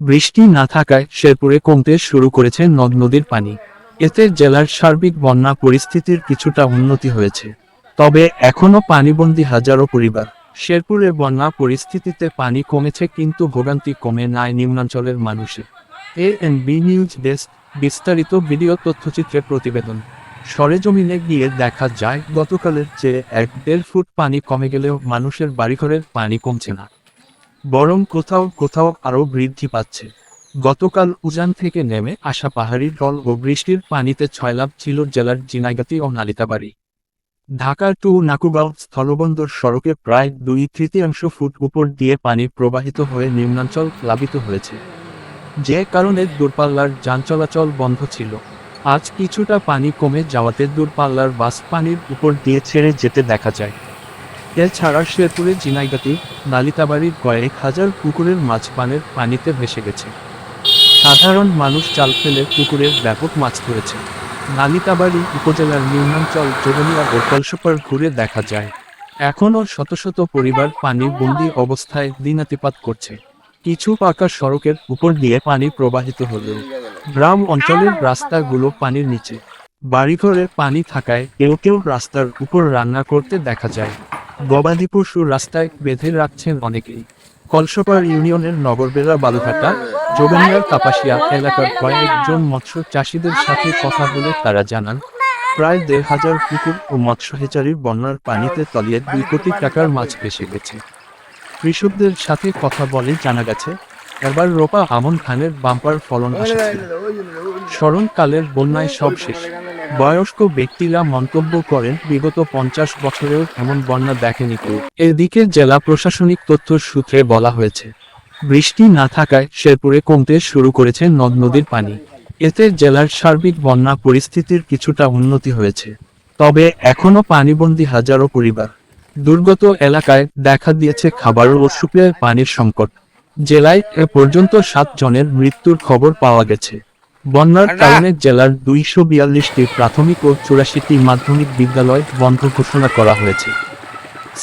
বৃষ্টি না থাকায় শেরপুরে কমতে শুরু করেছে নদ নদীর পানি। এতে জেলার সার্বিক বন্যা পরিস্থিতির কিছুটা উন্নতি হয়েছে। তবে এখনও পানিবন্দী হাজারো পরিবার। শেরপুরে বন্যা পরিস্থিতিতে পানি কমেছে কিন্তু ভোগান্তি কমে নাই নিম্নাঞ্চলের মানুষের A N B news desk বিস্তারিত ভিডিও তথ্যচিত্রের প্রতিবেদন। সরেজমিনে গিয়ে দেখা যায়, গতকালের চেয়ে এক দেড় ফুট পানি কমে গেলেও মানুষের বাড়িঘরের পানি কমছে না। বরং কোথাও কোথাও আরও বৃদ্ধি পাচ্ছে। গতকাল উজান থেকে নেমে আসা পাহাড়ি জল ও বৃষ্টির পানিতে ছয়লাভ ছিল জেলার জিনাইগাতি ও নালিতাবাড়ি। ঢাকা টু নাকুগাঁও স্থলবন্দর সড়কে প্রায় দুই তৃতীয়াংশ ফুট উপর দিয়ে পানি প্রবাহিত হয়ে নিম্নাঞ্চল প্লাবিত হয়েছে। যে কারণে দূরপাল্লার যান চলাচল বন্ধ ছিল। আজ কিছুটা পানি কমে যাওয়াতে দূরপাল্লার বাস পানির উপর দিয়ে ছেড়ে যেতে দেখা যায়। এছাড়া শেরপুরে জিনাইগাতি নালিতাবাড়ির কয়েক হাজার পুকুরের মাছ পানের পানিতে ভেসে গেছে। সাধারণ মানুষ জাল ফেলে পুকুরের ব্যাপক মাছ ধরেছে। নালিতাবাড়ি উপজেলার নিম্নাঞ্চল জোবনিয়া ও কলসপার ঘুরে দেখা যায়। এখনও শত শত পরিবার পানি বন্দি অবস্থায় দিনাতিপাত করছে। কিছু পাকা সড়কের উপর দিয়ে পানি প্রবাহিত হলেও গ্রাম অঞ্চলের রাস্তাগুলো পানির নিচে। বাড়িঘরে পানি থাকায় কেউ কেউ রাস্তার উপর রান্না করতে দেখা যায়। গবাদি পশু রাস্তায় বেঁধে রাখছেন অনেকেই। কলসপাড় ইউনিয়নের নগরবেড়া বালুঘাটা যোগানিয়ার কাপাসিয়া এলাকার কয়েকজন মৎস্য চাষিদের সাথে কথা বলে তারা জানান, প্রায় দেড় হাজার পুকুর ও মৎস্য হেচারির বন্যার পানিতে তলিয়ে দুই কোটি টাকার মাছ ভেসে গেছে। কৃষকদের সাথে কথা বলে জানা গেছে, এবার রোপা আমন ধানের বাম্পার ফলন আসছে। স্মরণকালের বন্যায় সব শেষ। বয়স্ক ব্যক্তিরা মন্তব্য করেন, বিগত পঞ্চাশ বছরেও এমন বন্যা দেখেনি কেউ। এদিকে জেলা প্রশাসনিক তথ্য সূত্রে বলা হয়েছে, বৃষ্টি না থাকায় শেরপুরে কমতে শুরু করেছে নদ নদীর পানি। এতে জেলার সার্বিক বন্যা পরিস্থিতির কিছুটা উন্নতি হয়েছে। তবে এখনও পানিবন্দী হাজারো পরিবার দুর্গত এলাকায় দেখা দিয়েছে খাবার ও সুপেয় পানির সংকট। জেলায় এ পর্যন্ত সাত জনের মৃত্যুর খবর পাওয়া গেছে। বন্যার কারণে জেলার দুইশো বিয়াল্লিশটি প্রাথমিক ও চুরাশিটি মাধ্যমিক বিদ্যালয় বন্ধ ঘোষণা করা হয়েছে।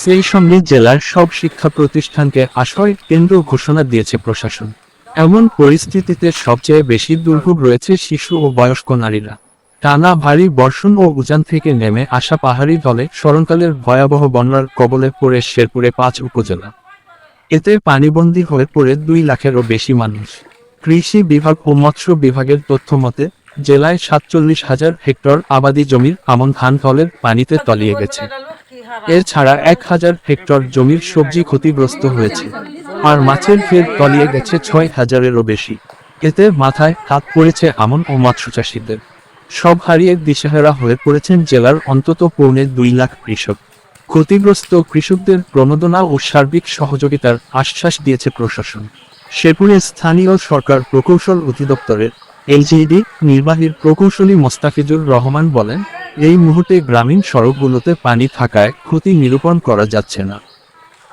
সেই সঙ্গে জেলার সব শিক্ষা প্রতিষ্ঠানকে আশ্রয় কেন্দ্র ঘোষণা দিয়েছে প্রশাসন। এমন পরিস্থিতিতে সবচেয়ে বেশি দুর্ভোগ রয়েছে শিশু ও বয়স্ক নারীরা। টানা ভারী বর্ষণ ও উজান থেকে নেমে আসা পাহাড়ি দলে স্মরণকালের ভয়াবহ বন্যার কবলে পড়ে শেরপুরে পাঁচ উপজেলা। এতে পানিবন্দী হয়ে পড়ে দুই লাখেরও বেশি মানুষ। কৃষি বিভাগ ও মৎস্য বিভাগের তথ্য মতে, জেলায় সাতচল্লিশ হাজার হেক্টর আবাদি জমির আমন ধান ফলের পানিতে তলিয়ে গেছে। এছাড়া এক হাজার হেক্টর জমির সবজি ক্ষতিগ্রস্ত হয়েছে। আর মাছের ফের তলিয়ে গেছে ছয় হাজারেরও বেশি। এতে মাথায় হাত পড়েছে আমন ও মৎস্য চাষিদের। সব হারিয়ে দিশেহারা হয়ে পড়েছেন জেলার অন্তত পৌনে দুই লাখ কৃষক। ক্ষতিগ্রস্ত কৃষকদের প্রণোদনা ও সার্বিক সহযোগিতার আশ্বাস দিয়েছে প্রশাসন। শেরপুরে স্থানীয় সরকার প্রকৌশল অধিদপ্তরের এলজিডি নির্বাহীর প্রকৌশলী মোস্তাফিজুর রহমান বলেন, এই মুহূর্তে গ্রামীণ সড়কগুলোতে পানি থাকায় ক্ষতি নিরূপণ করা যাচ্ছে না।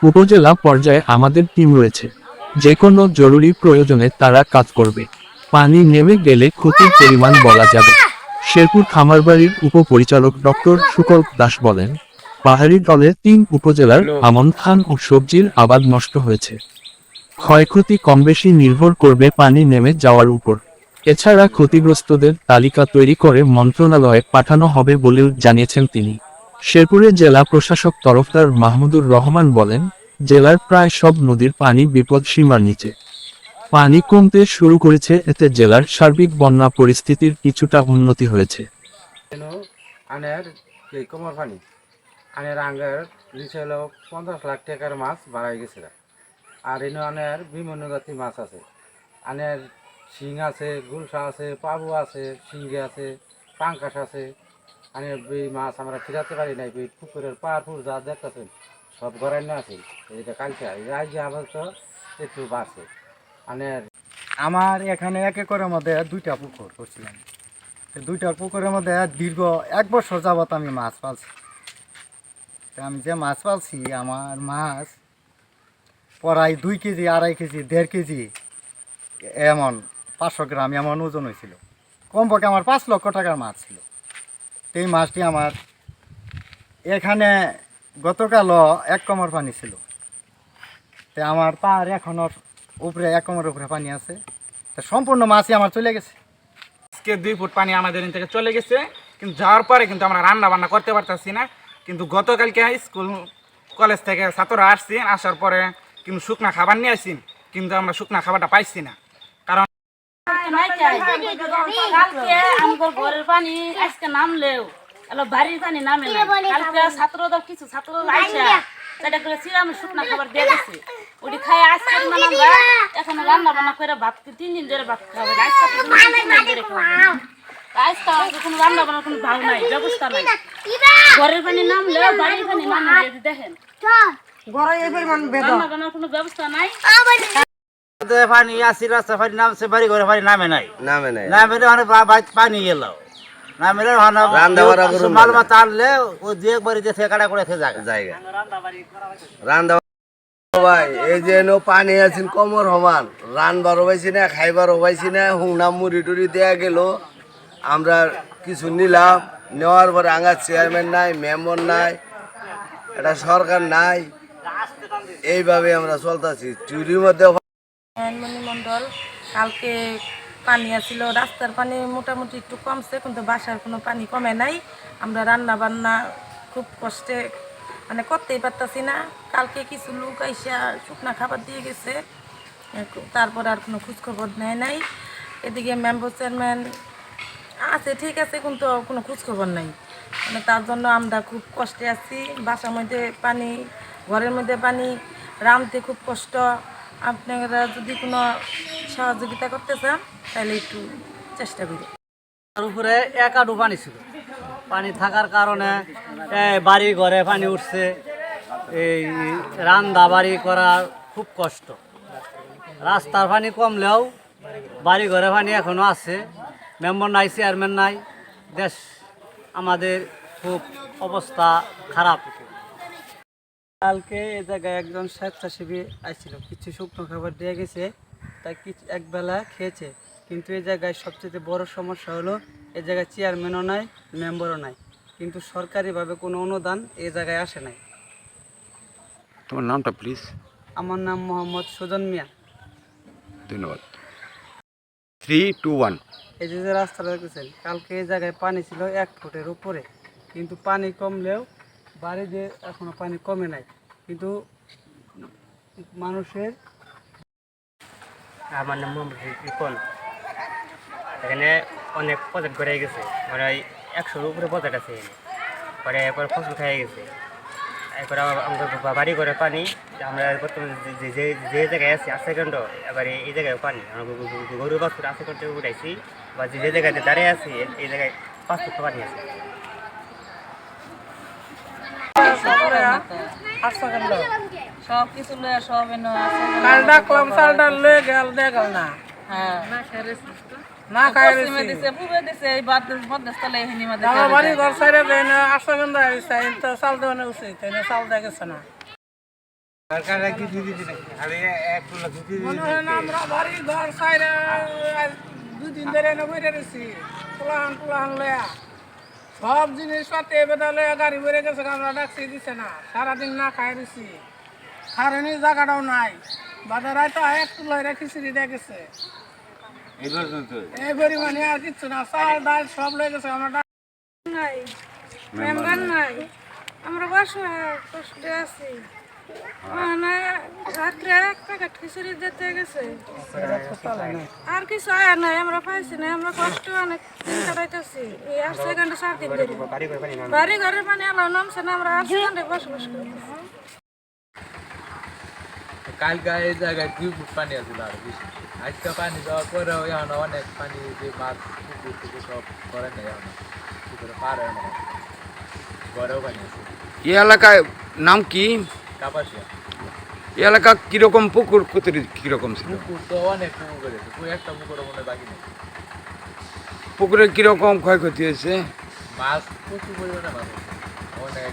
উপজেলা পর্যায়ে আমাদের টিম রয়েছে। যে কোনো জরুরি প্রয়োজনে তারা কাজ করবে। পানি নেমে গেলে ক্ষতির পরিমাণ বলা যাবে। শেরপুর খামারবাড়ির উপপরিচালক ডক্টর সুকল্প দাস বলেন, পাহাড়ি দলে তিন উপজেলার আমন ধান ও সবজির আবাদ নষ্ট হয়েছে। ক্ষয়ক্ষতি কম বেশি নির্ভর করবে পানি নেমে যাওয়ার উপর। এছাড়া ক্ষতিগ্রস্তদের তালিকা তৈরি করে মন্ত্রণালয়ে পাঠানো হবে বলেও জানিয়েছেন তিনি। শেরপুরে জেলা প্রশাসক তরফদার মাহমুদুর রহমান বলেন, জেলার প্রায় সব নদীর পানি বিপদ সীমার নিচে। পানি কমতে শুরু করেছে এতে জেলার সার্বিক বন্যা পরিস্থিতির কিছুটা উন্নতি হয়েছে। পানি, আনের আঙ্গের পঞ্চাশ লাখ টাকার মাছ বাড়াই গেছে। আর এনে আনের বিভিন্ন জাতি মাছ আছে। আনের শিং আছে, গুলশা আছে, পাবু আছে শিঙ্গে আছে, পাঙ্কাশ আছে। আনের এই মাছ আমরা ফিরাতে পারি নাই এই পুকুরের পাহাড়পুর যা দেখতেছেন, সব গড়াই না আছে। এটা কালকে আজ আপাতত একটু বাড়ছে। আনের আমার এখানে এক একরের মধ্যে দুইটা পুকুর করছিলাম। দুইটা পুকুরের মধ্যে দীর্ঘ এক বছর যাবত আমি মাছ পালছি। আমি যে মাছ পালছি, আমার মাছ প্রায় দুই কেজি, আড়াই কেজি, দেড় কেজি, এমন পাঁচশো গ্রাম এমন ওজন হয়েছিল। কমপক্ষে আমার পাঁচ লক্ষ টাকার মাছ ছিল। এই মাছটি আমার এখানে গতকালও এক কমর পানি ছিল। তো আমার পার এখনও উপরে এক কোমরের উপরে পানি আছে। তা সম্পূর্ণ মাছই আমার চলে গেছে। আজকে দুই ফুট পানি আমাদের থেকে চলে গেছে। কিন্তু যাওয়ার পরে কিন্তু আমরা রান্না বান্না করতে পারতেছি না। কিন্তু গতকালকে স্কুল, কলেজ থেকে ছাত্ররা আসছি। আসার পরে কিন্তু শুকনা খাবার নিয়ে আসছি কিন্তু আমরা শুকনা খাবারটা পাইছি না। কারণ কালকে আমগো ঘরের পানি আজকে নামলেও এলো বাড়ির পানি নামে না কালকে ছাত্রদের কিছু ছাত্র আইসা সেটা করে সিরাম শুকনা খাবার দিয়ে গেছে ওটি খাই আজকে মানে আমরা এখন রান্না বান্না করে ভাত তিন দিন ধরে ভাত খাবে আজকে তো কোনো তিন দিন ধরে খাব আজকে কোনো রান্না বান্নার কোনো ভাব নাই ব্যবস্থা নাই। ঘরের পানি বাড়ির পানি নামে এই কোনো ব্যবস্থা নাই। পানি আসি রাস্তা পানি নামছে বাড়ি ঘরে পানি নামে নাই। নামে নাই। নামে ওখানে পানি গেল নামে রান্না বাড়া করুন মাল। না। মাথা আনলে ও দিয়ে একবার দিয়ে কাটা করে খেয়ে জায়গা। রান্দা ভাই এই যে নো পানি আছেন কমর সমান। রানবার হবাইছি না খাইবার হবাইছি না হুংনাম মুড়ি টুড়ি দেয়া গেল। আমরা কিছু নিলাম নেওয়ার পরে আঙ্গার চেয়ারম্যান নাই মেম্বার নাই এটা সরকার নাই। এইভাবে আমরা চলতেছি। চুরির মধ্যে মণি মণ্ডল কালকে পানি আসছিল রাস্তার পানি মোটামুটি একটু কমছে, কিন্তু বাসার কোনো পানি কমে নাই। আমরা রান্না বান্না খুব কষ্টে মানে করতেই পারতাছি না। কালকে কিছু লোক আইসা শুকনা খাবার দিয়ে গেছে। তারপর আর কোনো খোঁজখবর নেয় নাই। এদিকে মেম্বার চেয়ারম্যান আছে, ঠিক আছে, কিন্তু কোনো খোঁজখবর নাই। মানে তার জন্য আমরা খুব কষ্টে আছি। বাসার মধ্যে পানি ঘরের মধ্যে পানি রামতে খুব কষ্ট। আপনারা যদি কোনো সহযোগিতা করতে চান তাহলে একটু চেষ্টা করি তার উপরে এক আডু পানি ছিল। পানি থাকার কারণে বাড়ি ঘরে পানি উঠছে। এই রান্দা বাড়ি করা খুব কষ্ট। রাস্তার পানি কমলেও বাড়ি ঘরে পানি এখনও আছে। মেম্বার নাই, চেয়ারম্যান নাই। দেশ, আমাদের খুব অবস্থা খারাপ। কালকে এ জায়গায় একজন স্বেচ্ছাসেবী আসছিল কিছু শুকনো খাবার দিয়ে গেছে তাই কিছু একবেলা খেয়েছে। কিন্তু এই জায়গায় সবচেয়ে বড় সমস্যা হলো এ জায়গায় চেয়ারম্যানও নাই মেম্বারও নাই। কিন্তু সরকারিভাবে কোনো অনুদান এ জায়গায় আসে নাই। তোমার নামটা প্লিজ আমার নাম মোহাম্মদ সুজন মিয়া। ধন্যবাদ। থ্রি টু ওয়ান এই যে যে রাস্তাটা দেখতেছেন কালকে এই জায়গায় পানি ছিল এক ফুটের উপরে। কিন্তু পানি কমলেও বাড়িতে এখনও পানি কমে নাই। কিন্তু মানুষের আমার নাম মোহাম্মদ রিপন এখানে অনেক প্রজেক্ট করে গেছে। মানে ওই একশোর উপরে প্রজেক্ট আছে পরে এরপর ফসল খেয়ে গেছে। এরপর আমাদের বাড়ি করে পানি। আমরা বর্তমানে যে- যে- যে যে জায়গায় আছি, আশা কেন্দ্র, এবার এই- জায়গায় পানি। আমরা গরু- গরু বাছুর আশা কেন্দ্রে উঠাইছি। বা যে যে জায়গায় দাঁড়িয়ে আছি, এই জায়গায় পাঁচ ফুট পানি আছে। সব কিছু লয়ে সব কাল ডাকলাম চালটা গেল দেখাল না না খাই দিছে পূবে দিছে এই বাদ মধ্যস্থলে এখানে মধ্যে আমার বাড়ি ঘর সাইডে দেয় আশা গন্ধ হয়েছে তো চাল দেওয়া না উচিত না চাল গেছে না না আমরা বাড়ি ঘর সাইডে দুদিন ধরে এনে বইরে রয়েছি। পোলাহান পোলাহান লয়া। সব জিনিস পাতি বেদা গাড়ি বেড়ে গেছে আমরা ডাকছি দিছে না। সারাদিন না খাই রয়েছি খারেনি জায়গাটাও নাই। বাজার তো একটু লয়রা খিচুড়ি দিয়ে গেছে। এই পরিমাণে আর কিচ্ছু না। চাল ডাল সব লয়ে গেছে আমরা নাই। মেম্বার নাই। আমরা অসহায় কষ্টে আছি। এক প্যাকেট খিচুড়ি দিতে গেছে। আর কিছু আয় নাই আমরা পাইছি না আমরা কষ্ট অনেক দিন কাটাইতেছি এই আর সেকেন্ডে সাত দিন ধরে। বাড়ি ঘরে মানে আলো নামছে না আমরা সেকেন্ডে বসবাস কালকে এই জায়গায় দুই ফুট পানি আছিল আর বেশি। আজকে পানি যাওয়ার এখন অনেক পানি যে মাছ পুকুর সব করে নেই এখন। পার হয় না। ঘরেও পানি আছে। এই এলাকায় নাম কি? কাপাসিয়া। এলাকা কীরকম পুকুর কুতুরি কীরকম ছিল? পুকুর তো অনেক পুকুর করেছে পুকুর একটা পুকুরও বাকি নেই। পুকুরে কীরকম ক্ষয়ক্ষতি হয়েছে? মাছ প্রচুর পরিমাণে মাছ অনেক।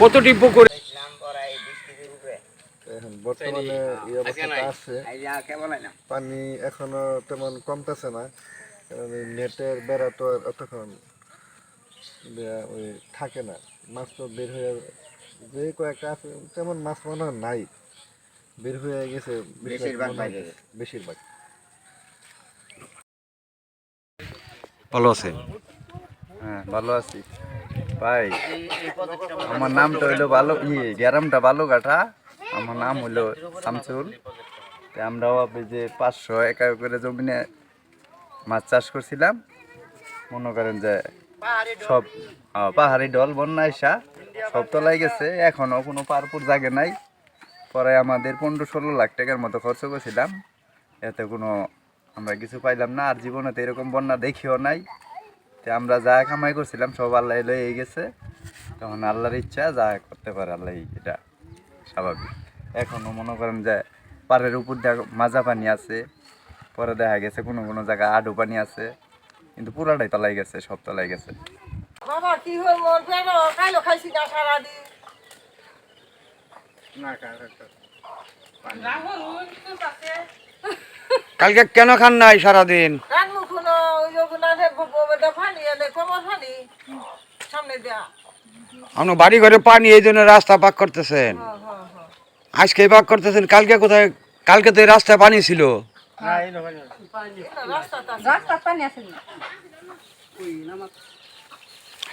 কতটি পুকুর? এখন বর্তমানে এই অবস্থাটা আছে। পানি এখনও তেমন কমতেছে না। নেটের বেড়া তো আর অতক্ষণ ওই থাকে না। মাছ তো বের হয়ে যে কয়েকটা আছে তেমন মাছ মনে হয় নাই। বের হয়ে গেছে বেশিরভাগ বেশিরভাগ। ভালো আছে হ্যাঁ ভালো আছি। ভাই আমার নামটা হইল ভালো ইয়ে গ্যারামটা বালুঘাটা। আমার নাম হইল শামসুল। আপনি যে পাঁচশো একর করে জমিনে মাছ চাষ করছিলাম। মনে করেন যে সব পাহাড়ি ডল বন্যা আসা সব তলাই গেছে। এখনও কোনো পারপুর জাগে নাই। পরে আমাদের পনেরো ষোলো লাখ টাকার মতো খরচ করেছিলাম। এতে কোনো আমরা কিছু পাইলাম না। আর জীবনে তো এরকম বন্যা দেখিও নাই। তো আমরা যা কামাই করছিলাম, সব আল্লাহ লয়ে গেছে। তখন আল্লাহর ইচ্ছা, যা করতে পারে আল্লাহ এটা স্বাভাবিক। এখনও মনে করেন যে পাড়ের উপর দিয়ে মাজা পানি আছে। পরে দেখা গেছে কোনো কোনো জায়গায় আডু পানি আছে কিন্তু পুরাটাই তলাই গেছে সব তলাই গেছে। বাবা কি মোর পেট খাইছি না সারাদিন। কালকে কেন খান নাই সারাদিন? আপনার বাড়ি ঘরে পানি এই জন্য রাস্তা পাক করতেছেন। আজকে পাক করতেছেন কালকে কোথায় কালকে তো এই রাস্তায় পানি ছিল।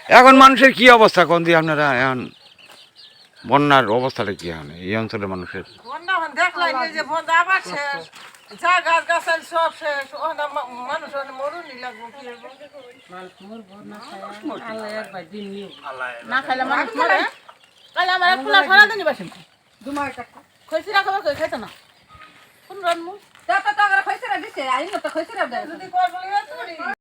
এখন মানুষের কি অবস্থা কোন দিয়ে আপনারা এখন? বন্যার অবস্থাটা কি এখন? এই অঞ্চলের মানুষের? বন্যা হন দেখলাই এই যে বন্ধ আবার শেষ। যা গাছ গাছাল সব শেষ। ওখানে মা- মানুষ ওখানে মরুনি লাগবো কি হইবো? না খাইলে মানুষ মরে তাহলে আমার এক পোলা সারা দিনই বাসেন